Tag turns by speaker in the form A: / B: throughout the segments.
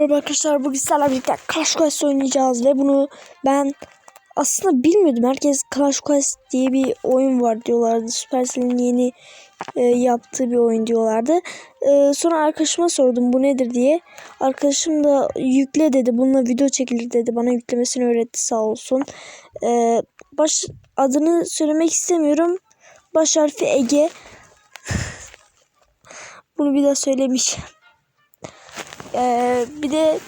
A: Merhaba arkadaşlar bugün sizlerle birlikte Clash Quest oynayacağız ve bunu ben aslında bilmiyordum. Herkes Clash Quest diye bir oyun var diyorlardı. Supercell'in yeni e, yaptığı bir oyun diyorlardı. E, sonra arkadaşıma sordum bu nedir diye. Arkadaşım da yükle dedi. Bununla video çekilir dedi. Bana yüklemesini öğretti sağ olsun. E, baş adını söylemek istemiyorum. Baş harfi Ege. bunu bir daha söylemeyeceğim. Ee, bir de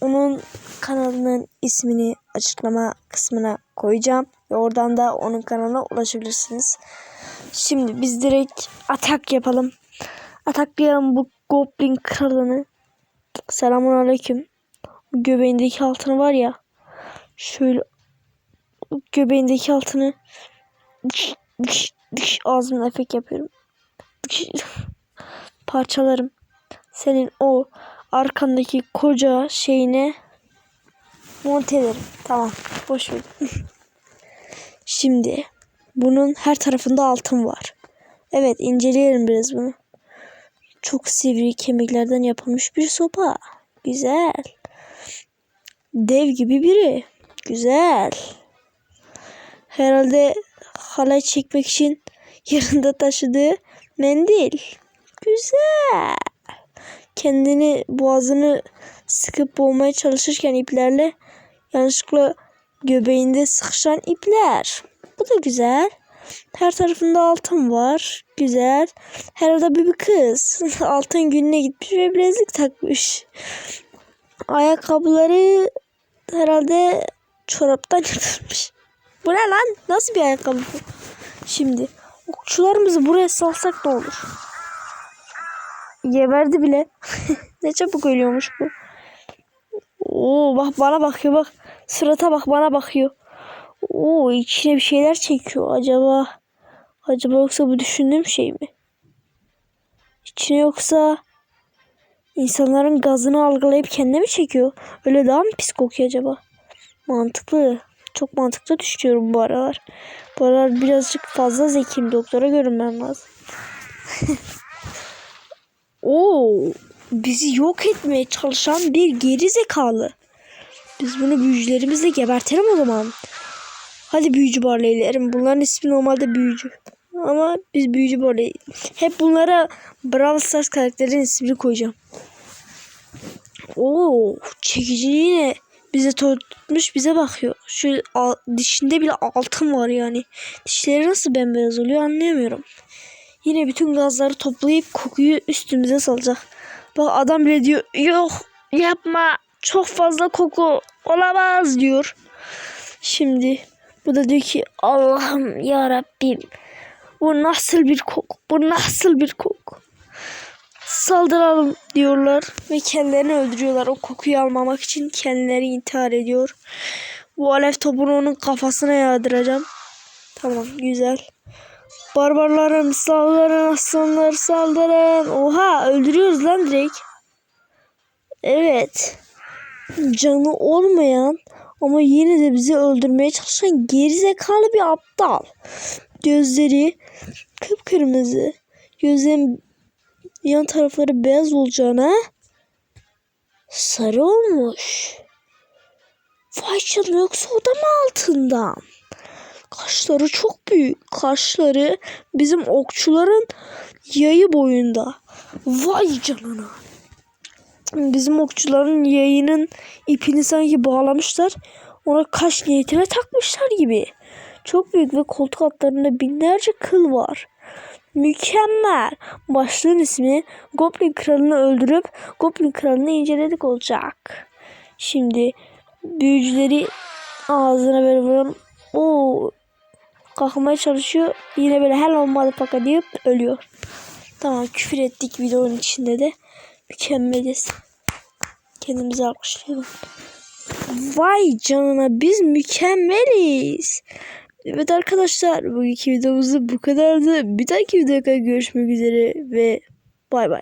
A: onun kanalının ismini açıklama kısmına koyacağım. Ve oradan da onun kanalına ulaşabilirsiniz. Şimdi biz direkt atak yapalım. Ataklayalım bu Goblin kralını. Selamun aleyküm. Göbeğindeki altını var ya. Şöyle göbeğindeki altını diş, diş, diş, ağzımla efekt yapıyorum. Diş, parçalarım. Senin o arkandaki koca şeyine monte ederim. Tamam. Boş ver. Şimdi bunun her tarafında altın var. Evet inceleyelim biraz bunu. Çok sivri kemiklerden yapılmış bir sopa. Güzel. Dev gibi biri. Güzel. Herhalde halay çekmek için yanında taşıdığı mendil. Güzel kendini boğazını sıkıp boğmaya çalışırken iplerle yanlışlıkla göbeğinde sıkışan ipler. Bu da güzel. Her tarafında altın var. Güzel. Herhalde bir, bir kız. altın gününe gitmiş ve bilezik takmış. Ayakkabıları herhalde çoraptan yapılmış. Bu ne lan? Nasıl bir ayakkabı bu? Şimdi okçularımızı buraya salsak ne olur? Geberdi bile. ne çabuk ölüyormuş bu. Oo bak bana bakıyor bak. Sırata bak bana bakıyor. Oo içine bir şeyler çekiyor. Acaba acaba yoksa bu düşündüğüm şey mi? İçine yoksa insanların gazını algılayıp kendine mi çekiyor? Öyle daha mı pis kokuyor acaba? Mantıklı. Çok mantıklı düşünüyorum bu aralar. Bu aralar birazcık fazla zekiyim. Doktora görünmem lazım. Oo, bizi yok etmeye çalışan bir geri zekalı. Biz bunu büyücülerimizle gebertelim o zaman. Hadi büyücü barleylerim. Bunların ismi normalde büyücü. Ama biz büyücü barley. Hep bunlara Brawl Stars karakterin ismini koyacağım. Oo, çekici yine bize tutmuş bize bakıyor. Şu al, dişinde bile altın var yani. Dişleri nasıl bembeyaz oluyor anlayamıyorum. Yine bütün gazları toplayıp kokuyu üstümüze salacak. Bak adam bile diyor yok yapma çok fazla koku olamaz diyor. Şimdi bu da diyor ki Allah'ım ya Rabbim bu nasıl bir koku bu nasıl bir koku saldıralım diyorlar ve kendilerini öldürüyorlar o kokuyu almamak için kendileri intihar ediyor. Bu alev topunu onun kafasına yağdıracağım. Tamam güzel. Barbarların saldırın aslanlar saldırın. Oha öldürüyoruz lan direkt. Evet. Canı olmayan ama yine de bizi öldürmeye çalışan gerizekalı bir aptal. Gözleri kıpkırmızı. Gözlerin yan tarafları beyaz olacağına sarı olmuş. Vay canına yoksa o da mı altından? Kaşları çok büyük. Kaşları bizim okçuların yayı boyunda. Vay canına. Bizim okçuların yayının ipini sanki bağlamışlar. Ona kaş niyetine takmışlar gibi. Çok büyük ve koltuk altlarında binlerce kıl var. Mükemmel. Başlığın ismi Goblin Kralı'nı öldürüp Goblin Kralı'nı inceledik olacak. Şimdi büyücüleri ağzına böyle vuralım. Oo, kalkmaya çalışıyor. Yine böyle hello motherfucker deyip ölüyor. Tamam küfür ettik videonun içinde de. Mükemmeliz. Kendimizi alkışlayalım. Vay canına biz mükemmeliz. Evet arkadaşlar bugünkü videomuz bu kadardı. Bir dahaki videoda görüşmek üzere ve bay bay.